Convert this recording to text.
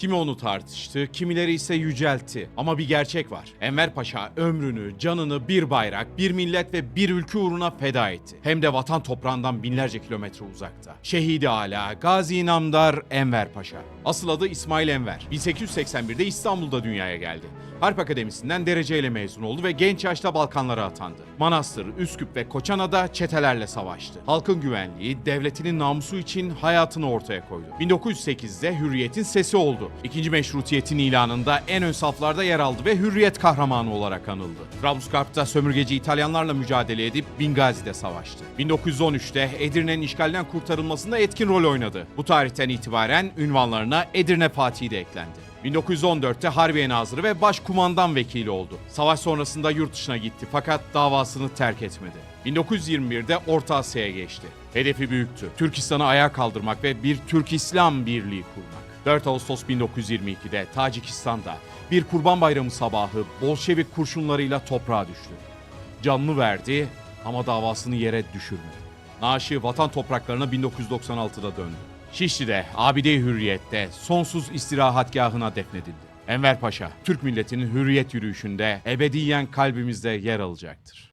Kimi onu tartıştı, kimileri ise yüceltti. Ama bir gerçek var. Enver Paşa ömrünü, canını bir bayrak, bir millet ve bir ülke uğruna feda etti. Hem de vatan toprağından binlerce kilometre uzakta. Şehidi Ala, Gazi Namdar Enver Paşa. Asıl adı İsmail Enver. 1881'de İstanbul'da dünyaya geldi. Harp Akademisi'nden dereceyle mezun oldu ve genç yaşta Balkanlara atandı. Manastır, Üsküp ve Koçana'da çetelerle savaştı. Halkın güvenliği, devletinin namusu için hayatını ortaya koydu. 1908'de Hürriyet'in sesi oldu. İkinci Meşrutiyet'in ilanında en ön saflarda yer aldı ve Hürriyet kahramanı olarak anıldı. Trablusgarp'ta sömürgeci İtalyanlarla mücadele edip Bingazi'de savaştı. 1913'te Edirne'nin işgalden kurtarılmasında etkin rol oynadı. Bu tarihten itibaren ünvanlarına Edirne Fatihi de eklendi. 1914'te Harbiye Nazırı ve Başkumandan Vekili oldu. Savaş sonrasında yurt dışına gitti fakat davasını terk etmedi. 1921'de Orta Asya'ya geçti. Hedefi büyüktü. Türkistan'ı ayağa kaldırmak ve bir Türk-İslam birliği kurmak. 4 Ağustos 1922'de Tacikistan'da bir Kurban Bayramı sabahı Bolşevik kurşunlarıyla toprağa düştü. Canını verdi ama davasını yere düşürmedi. Naaşı vatan topraklarına 1996'da döndü. Şişli'de, Abide-i Hürriyet'te sonsuz istirahatgahına defnedildi. Enver Paşa, Türk milletinin hürriyet yürüyüşünde ebediyen kalbimizde yer alacaktır.